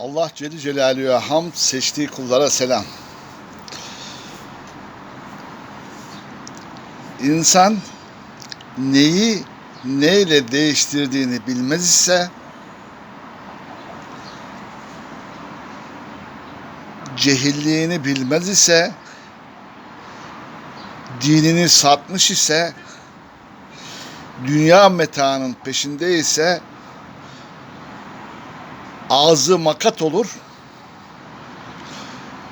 Allah Celle Celaluhu'ya hamd seçtiği kullara selam. İnsan neyi neyle değiştirdiğini bilmez ise cehilliğini bilmez ise dinini satmış ise dünya metaının peşinde ise ağzı makat olur.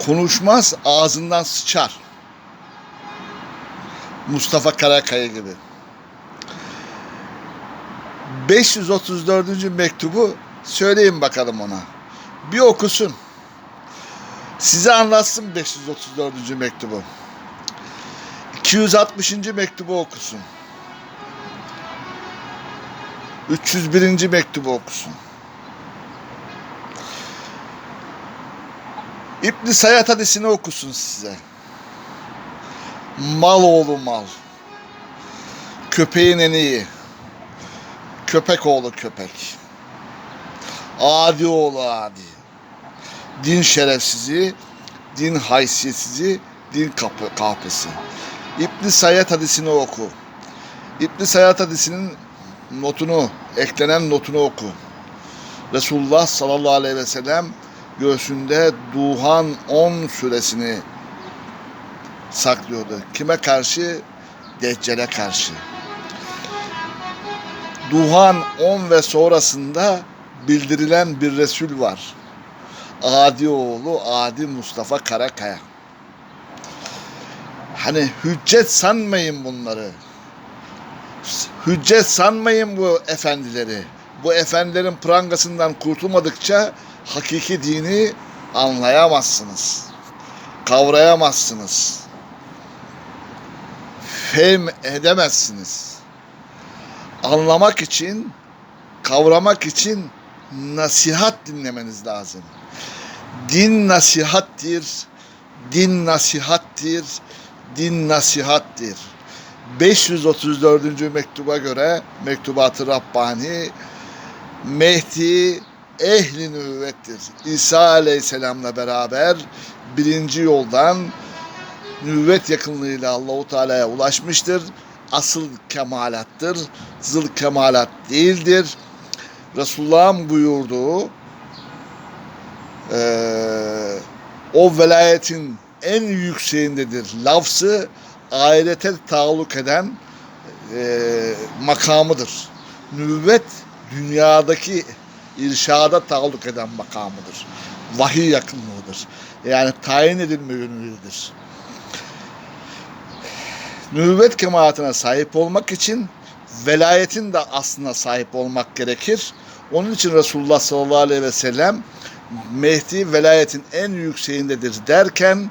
Konuşmaz ağzından sıçar. Mustafa Karakaya gibi. 534. mektubu söyleyin bakalım ona. Bir okusun. Size anlatsın 534. mektubu. 260. mektubu okusun. 301. mektubu okusun. İbn Sayyad hadisini okusun size. Mal oğlu mal. Köpeğin en iyi. Köpek oğlu köpek. Adi oğlu adi. Din şerefsizi, din haysiyetsizi, din kapı, kahpesi. İbn Sayyad hadisini oku. İbn Sayyad hadisinin notunu, eklenen notunu oku. Resulullah sallallahu aleyhi ve sellem göğsünde Duhan 10 suresini saklıyordu. Kime karşı? Deccale karşı. Duhan 10 ve sonrasında bildirilen bir Resul var. Adi oğlu Adi Mustafa Karakaya. Hani hüccet sanmayın bunları. Hüccet sanmayın bu efendileri. Bu efendilerin prangasından kurtulmadıkça hakiki dini anlayamazsınız. Kavrayamazsınız. Fehm edemezsiniz. Anlamak için, kavramak için nasihat dinlemeniz lazım. Din nasihattir, din nasihattir, din nasihattir. 534. mektuba göre Mektubat-ı Rabbani Mehdi ehli nübüvvettir. İsa aleyhisselamla beraber birinci yoldan nübüvvet yakınlığıyla Allahu Teala'ya ulaşmıştır. Asıl kemalattır. Zıl kemalat değildir. Resulullah'ın buyurduğu eee, o velayetin en yükseğindedir. Lafzı ahirete taalluk eden eee, makamıdır. Nübüvvet dünyadaki irşada taalluk eden makamıdır. Vahiy yakınlığıdır. Yani tayin edilme yönündedir. Nübüvvet kemaatine sahip olmak için velayetin de aslına sahip olmak gerekir. Onun için Resulullah sallallahu aleyhi ve sellem Mehdi velayetin en yükseğindedir derken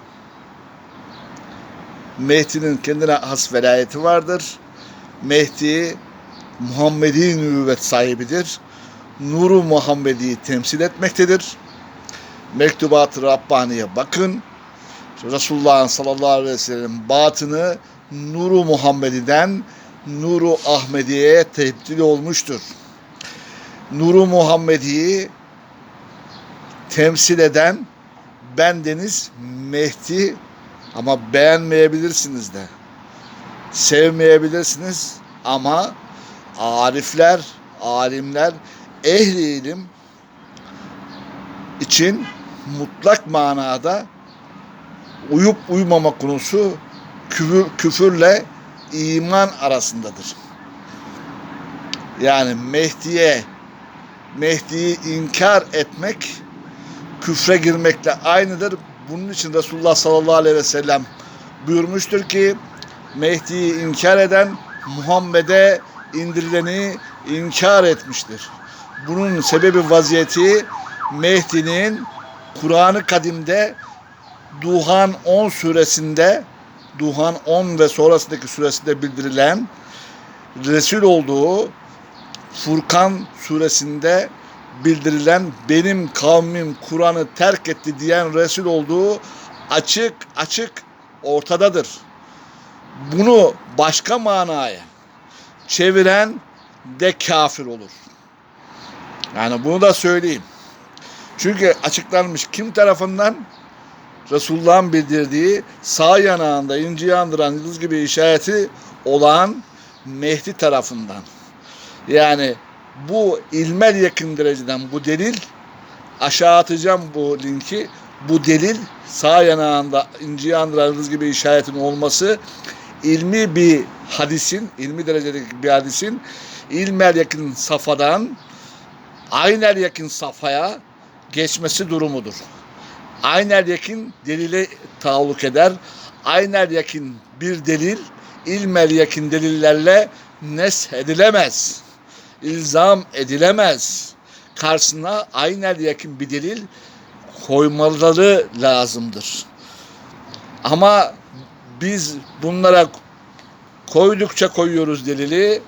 Mehdi'nin kendine has velayeti vardır. Mehdi Muhammedi nübüvvet sahibidir. Nuru Muhammedi'yi temsil etmektedir. Mektubat-ı Rabbani'ye bakın. Resulullah sallallahu aleyhi ve sellem batını Nuru Muhammedi'den Nuru Ahmediye'ye tebdil olmuştur. Nuru Muhammedi'yi temsil eden bendeniz Mehdi ama beğenmeyebilirsiniz de. Sevmeyebilirsiniz ama arifler, alimler, ehli ilim için mutlak manada uyup uymama konusu küfür, küfürle iman arasındadır. Yani Mehdi'ye Mehdi'yi inkar etmek küfre girmekle aynıdır. Bunun için Resulullah sallallahu aleyhi ve sellem buyurmuştur ki Mehdi'yi inkar eden Muhammed'e indirileni inkar etmiştir. Bunun sebebi vaziyeti Mehdi'nin Kur'an-ı Kadim'de Duhan 10 suresinde Duhan 10 ve sonrasındaki suresinde bildirilen Resul olduğu Furkan suresinde bildirilen benim kavmim Kur'an'ı terk etti diyen Resul olduğu açık açık ortadadır. Bunu başka manaya çeviren de kafir olur. Yani bunu da söyleyeyim. Çünkü açıklanmış kim tarafından? Resulullah'ın bildirdiği sağ yanağında inci yandıran yıldız gibi işareti olan Mehdi tarafından. Yani bu ilmel yakın dereceden bu delil aşağı atacağım bu linki. Bu delil sağ yanağında inci yandıran yıldız gibi işaretin olması ilmi bir hadisin, ilmi derecedeki bir hadisin ilmel yakın safadan aynel yakın safhaya geçmesi durumudur. Aynel yakın delile taalluk eder. Aynel yakın bir delil ilmel yakın delillerle nes edilemez. İlzam edilemez. Karşısına aynel yakın bir delil koymaları lazımdır. Ama biz bunlara koydukça koyuyoruz delili,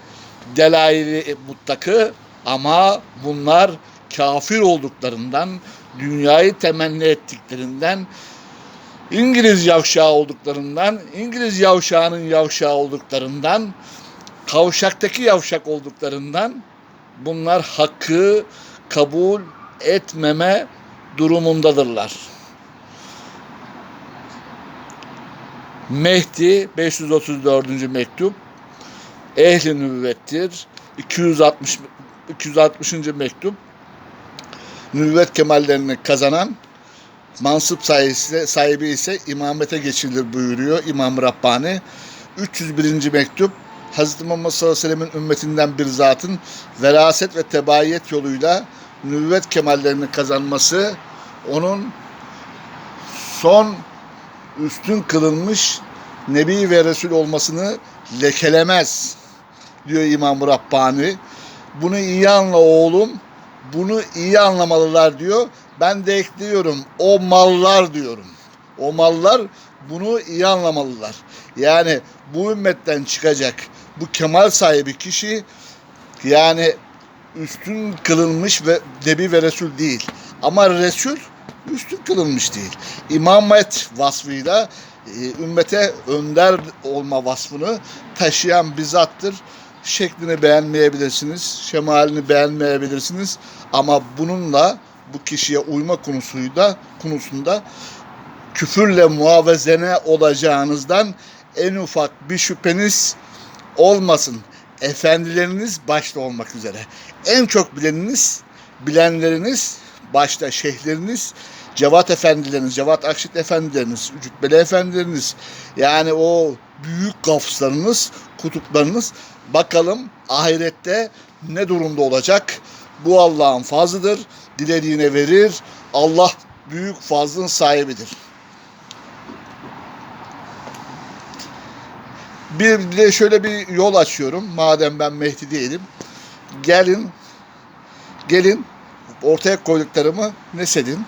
delaili mutlakı ama bunlar kafir olduklarından, dünyayı temenni ettiklerinden, İngiliz yavşağı olduklarından, İngiliz yavşağının yavşağı olduklarından, kavşaktaki yavşak olduklarından bunlar hakkı kabul etmeme durumundadırlar. Mehdi 534. mektup ehli nübüvvettir. 260 260. mektup nübüvvet kemallerini kazanan mansup sahibi, sahibi ise imamete geçilir buyuruyor İmam Rabbani. 301. mektup Hz. Muhammed sallallahu aleyhi ve ümmetinden bir zatın veraset ve tebaiyet yoluyla nübüvvet kemallerini kazanması onun son üstün kılınmış Nebi ve Resul olmasını lekelemez diyor İmam Rabbani. Bunu iyi anla oğlum. Bunu iyi anlamalılar diyor. Ben de ekliyorum. O mallar diyorum. O mallar bunu iyi anlamalılar. Yani bu ümmetten çıkacak bu kemal sahibi kişi yani üstün kılınmış ve Nebi ve Resul değil. Ama Resul üstün kılınmış değil. İmamet vasfıyla e, ümmete önder olma vasfını taşıyan bir zattır. Şeklini beğenmeyebilirsiniz, şemalini beğenmeyebilirsiniz ama bununla bu kişiye uyma konusuyla konusunda küfürle muavezene olacağınızdan en ufak bir şüpheniz olmasın. Efendileriniz başta olmak üzere. En çok bileniniz, bilenleriniz, başta şeyhleriniz, Cevat efendileriniz, Cevat Akşit efendileriniz, Cübbeli efendileriniz, yani o büyük gafslarınız, kutuplarınız bakalım ahirette ne durumda olacak? Bu Allah'ın fazlıdır. Dilediğine verir. Allah büyük fazlın sahibidir. Bir de şöyle bir yol açıyorum. Madem ben Mehdi değilim. Gelin, gelin ortaya koyduklarımı nesedin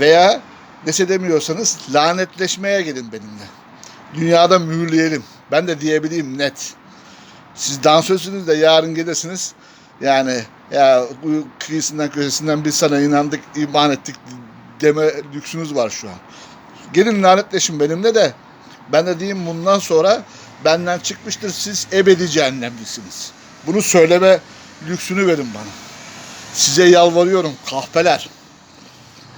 veya nesedemiyorsanız lanetleşmeye gelin benimle. Dünyada mühürleyelim. Ben de diyebileyim net. Siz dansözsünüz de yarın gelirsiniz. Yani ya kıyısından köşesinden biz sana inandık, iman ettik deme lüksünüz var şu an. Gelin lanetleşin benimle de ben de diyeyim bundan sonra benden çıkmıştır siz ebedi cehennemlisiniz. Bunu söyleme lüksünü verin bana. Size yalvarıyorum kahpeler.